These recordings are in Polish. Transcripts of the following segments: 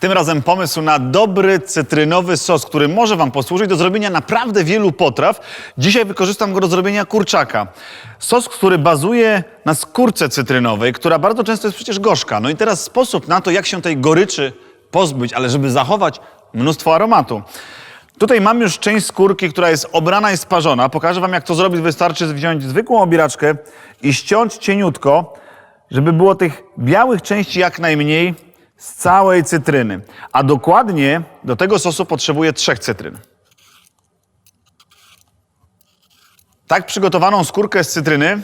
Tym razem pomysł na dobry cytrynowy sos, który może Wam posłużyć do zrobienia naprawdę wielu potraw. Dzisiaj wykorzystam go do zrobienia kurczaka. Sos, który bazuje na skórce cytrynowej, która bardzo często jest przecież gorzka. No i teraz sposób na to, jak się tej goryczy pozbyć, ale żeby zachować mnóstwo aromatu. Tutaj mam już część skórki, która jest obrana i sparzona. Pokażę Wam, jak to zrobić. Wystarczy wziąć zwykłą obieraczkę i ściąć cieniutko, żeby było tych białych części jak najmniej z całej cytryny. A dokładnie do tego sosu potrzebuję trzech cytryn. Tak przygotowaną skórkę z cytryny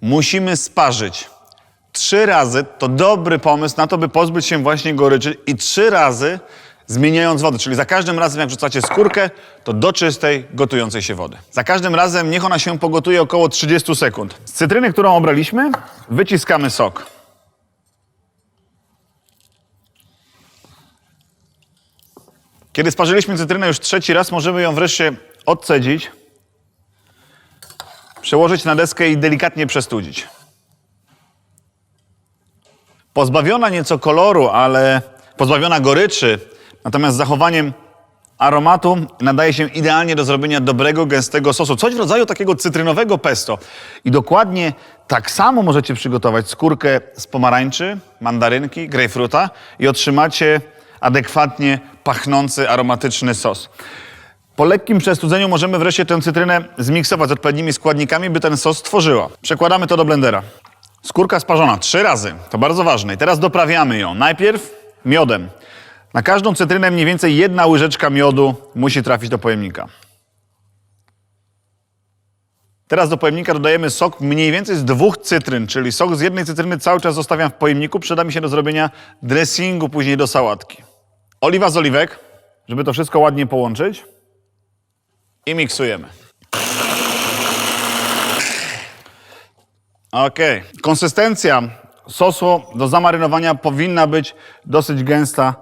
musimy sparzyć. Trzy razy to dobry pomysł na to, by pozbyć się właśnie goryczy i trzy razy zmieniając wodę. Czyli za każdym razem, jak wrzucacie skórkę, to do czystej, gotującej się wody. Za każdym razem niech ona się pogotuje około 30 sekund. Z cytryny, którą obraliśmy, wyciskamy sok. Kiedy sparzyliśmy cytrynę już trzeci raz, możemy ją wreszcie odcedzić, przełożyć na deskę i delikatnie przestudzić. Pozbawiona nieco koloru, ale pozbawiona goryczy, natomiast z zachowaniem aromatu nadaje się idealnie do zrobienia dobrego, gęstego sosu. Coś w rodzaju takiego cytrynowego pesto. I dokładnie tak samo możecie przygotować skórkę z pomarańczy, mandarynki, grejpfruta i otrzymacie adekwatnie pachnący, aromatyczny sos. Po lekkim przestudzeniu możemy wreszcie tę cytrynę zmiksować z odpowiednimi składnikami, by ten sos stworzyła. Przekładamy to do blendera. Skórka sparzona trzy razy, to bardzo ważne. I teraz doprawiamy ją. Najpierw miodem. Na każdą cytrynę mniej więcej jedna łyżeczka miodu musi trafić do pojemnika. Teraz do pojemnika dodajemy sok mniej więcej z dwóch cytryn, czyli sok z jednej cytryny cały czas zostawiam w pojemniku. Przyda mi się do zrobienia dressingu później do sałatki. Oliwa z oliwek, żeby to wszystko ładnie połączyć. I miksujemy. Okej. Konsystencja sosu do zamarynowania powinna być dosyć gęsta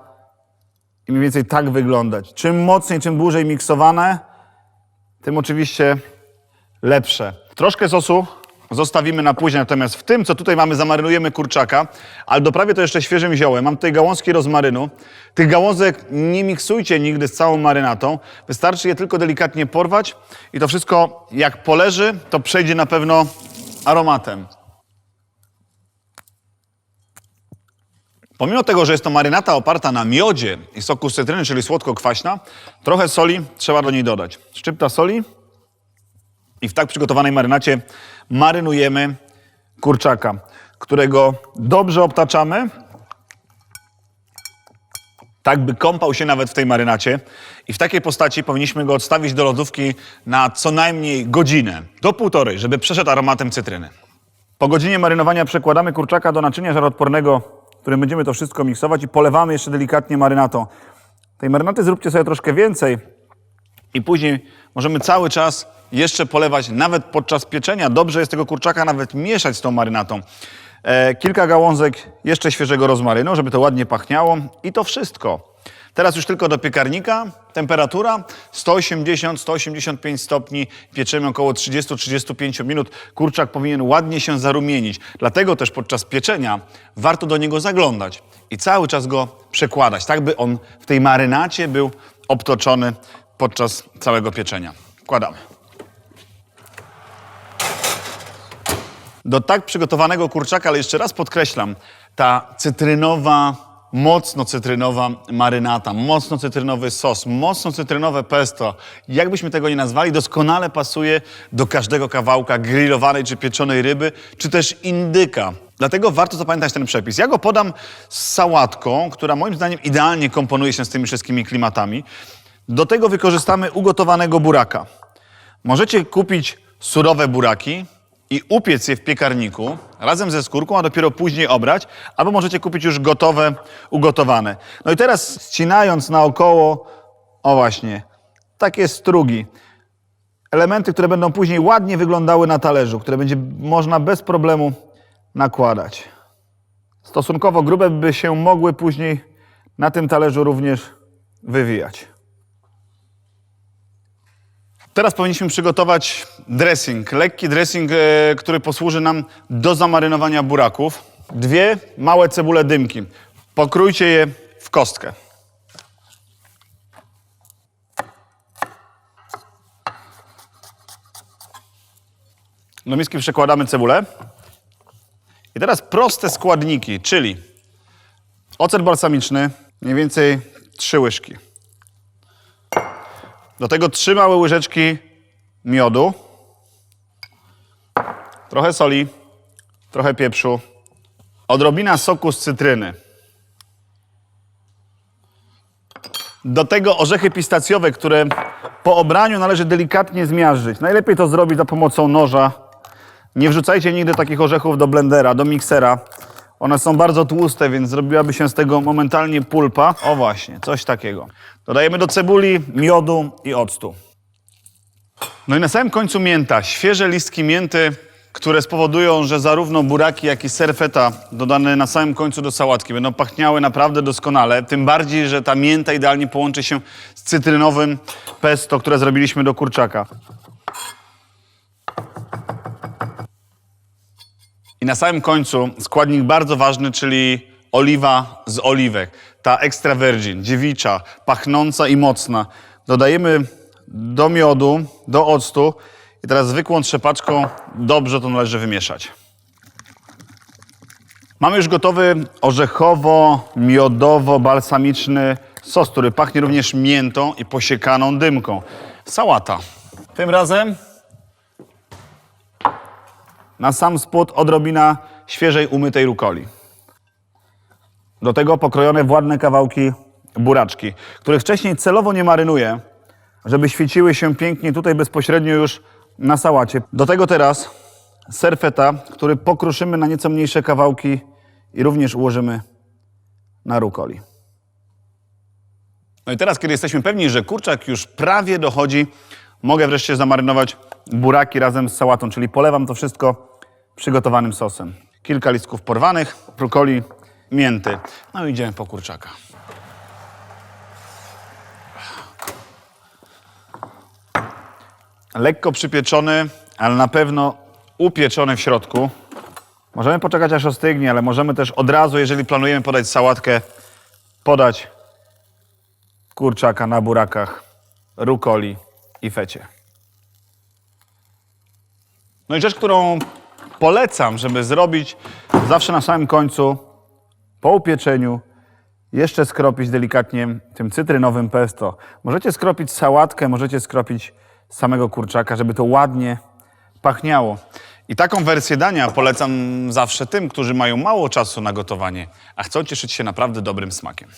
i mniej więcej tak wyglądać. Czym mocniej, czym dłużej miksowane, tym oczywiście lepsze. Troszkę sosu zostawimy na później, natomiast w tym, co tutaj mamy, zamarynujemy kurczaka, ale doprawię to jeszcze świeżym ziołem. Mam tutaj gałązki rozmarynu. Tych gałązek nie miksujcie nigdy z całą marynatą. Wystarczy je tylko delikatnie porwać i to wszystko, jak poleży, to przejdzie na pewno aromatem. Pomimo tego, że jest to marynata oparta na miodzie i soku z cytryny, czyli słodko-kwaśna, trochę soli trzeba do niej dodać. Szczypta soli i w tak przygotowanej marynacie marynujemy kurczaka, którego dobrze obtaczamy, tak by kąpał się nawet w tej marynacie. I w takiej postaci powinniśmy go odstawić do lodówki na co najmniej godzinę, do półtorej, żeby przeszedł aromatem cytryny. Po godzinie marynowania przekładamy kurczaka do naczynia żaroodpornego, w którym będziemy to wszystko miksować i polewamy jeszcze delikatnie marynatą. Tej marynaty zróbcie sobie troszkę więcej i później możemy cały czas jeszcze polewać, nawet podczas pieczenia. Dobrze jest tego kurczaka nawet mieszać z tą marynatą. E, kilka gałązek jeszcze świeżego rozmarynu, żeby to ładnie pachniało i to wszystko. Teraz już tylko do piekarnika. Temperatura 180-185 stopni. Pieczymy około 30-35 minut. Kurczak powinien ładnie się zarumienić. Dlatego też podczas pieczenia warto do niego zaglądać i cały czas go przekładać, tak by on w tej marynacie był obtoczony podczas całego pieczenia. Wkładamy. Do tak przygotowanego kurczaka, ale jeszcze raz podkreślam, ta cytrynowa, mocno cytrynowa marynata, mocno cytrynowy sos, mocno cytrynowe pesto, jakbyśmy tego nie nazwali, doskonale pasuje do każdego kawałka grillowanej czy pieczonej ryby, czy też indyka. Dlatego warto zapamiętać ten przepis. Ja go podam z sałatką, która moim zdaniem idealnie komponuje się z tymi wszystkimi klimatami. Do tego wykorzystamy ugotowanego buraka. Możecie kupić surowe buraki i upiec je w piekarniku razem ze skórką, a dopiero później obrać, albo możecie kupić już gotowe, ugotowane. No i teraz ścinając naokoło, o właśnie, takie strugi, elementy, które będą później ładnie wyglądały na talerzu, które będzie można bez problemu nakładać. Stosunkowo grube by się mogły później na tym talerzu również wywijać. Teraz powinniśmy przygotować dressing, lekki dressing, e, który posłuży nam do zamarynowania buraków. Dwie małe cebule dymki. Pokrójcie je w kostkę. Do miski przekładamy cebulę. I teraz proste składniki, czyli ocet balsamiczny, mniej więcej 3 łyżki. Do tego 3 małe łyżeczki miodu, trochę soli, trochę pieprzu, odrobina soku z cytryny. Do tego orzechy pistacjowe, które po obraniu należy delikatnie zmiażdżyć. Najlepiej to zrobić za pomocą noża. Nie wrzucajcie nigdy takich orzechów do blendera, do miksera. One są bardzo tłuste, więc zrobiłaby się z tego momentalnie pulpa. O właśnie, coś takiego. Dodajemy do cebuli, miodu i octu. No i na samym końcu mięta. Świeże listki mięty, które spowodują, że zarówno buraki, jak i serfeta dodane na samym końcu do sałatki będą pachniały naprawdę doskonale. Tym bardziej, że ta mięta idealnie połączy się z cytrynowym pesto, które zrobiliśmy do kurczaka. I na samym końcu składnik bardzo ważny, czyli oliwa z oliwek. Ta extra virgin, dziewicza, pachnąca i mocna. Dodajemy do miodu, do octu i teraz zwykłą trzepaczką dobrze to należy wymieszać. Mamy już gotowy orzechowo-miodowo-balsamiczny sos, który pachnie również miętą i posiekaną dymką. Sałata. Tym razem na sam spód odrobina świeżej umytej rukoli. Do tego pokrojone w ładne kawałki buraczki, których wcześniej celowo nie marynuję, żeby świeciły się pięknie tutaj bezpośrednio już na sałacie. Do tego teraz ser feta, który pokruszymy na nieco mniejsze kawałki i również ułożymy na rukoli. No i teraz, kiedy jesteśmy pewni, że kurczak już prawie dochodzi, mogę wreszcie zamarynować buraki razem z sałatą, czyli polewam to wszystko przygotowanym sosem. Kilka listków porwanych, brukoli, mięty. No i idziemy po kurczaka. Lekko przypieczony, ale na pewno upieczony w środku. Możemy poczekać aż ostygnie, ale możemy też od razu, jeżeli planujemy podać sałatkę, podać kurczaka na burakach, rukoli i fecie. No i rzecz, którą polecam, żeby zrobić zawsze na samym końcu, po upieczeniu, jeszcze skropić delikatnie tym cytrynowym pesto. Możecie skropić sałatkę, możecie skropić samego kurczaka, żeby to ładnie pachniało. I taką wersję dania polecam zawsze tym, którzy mają mało czasu na gotowanie, a chcą cieszyć się naprawdę dobrym smakiem.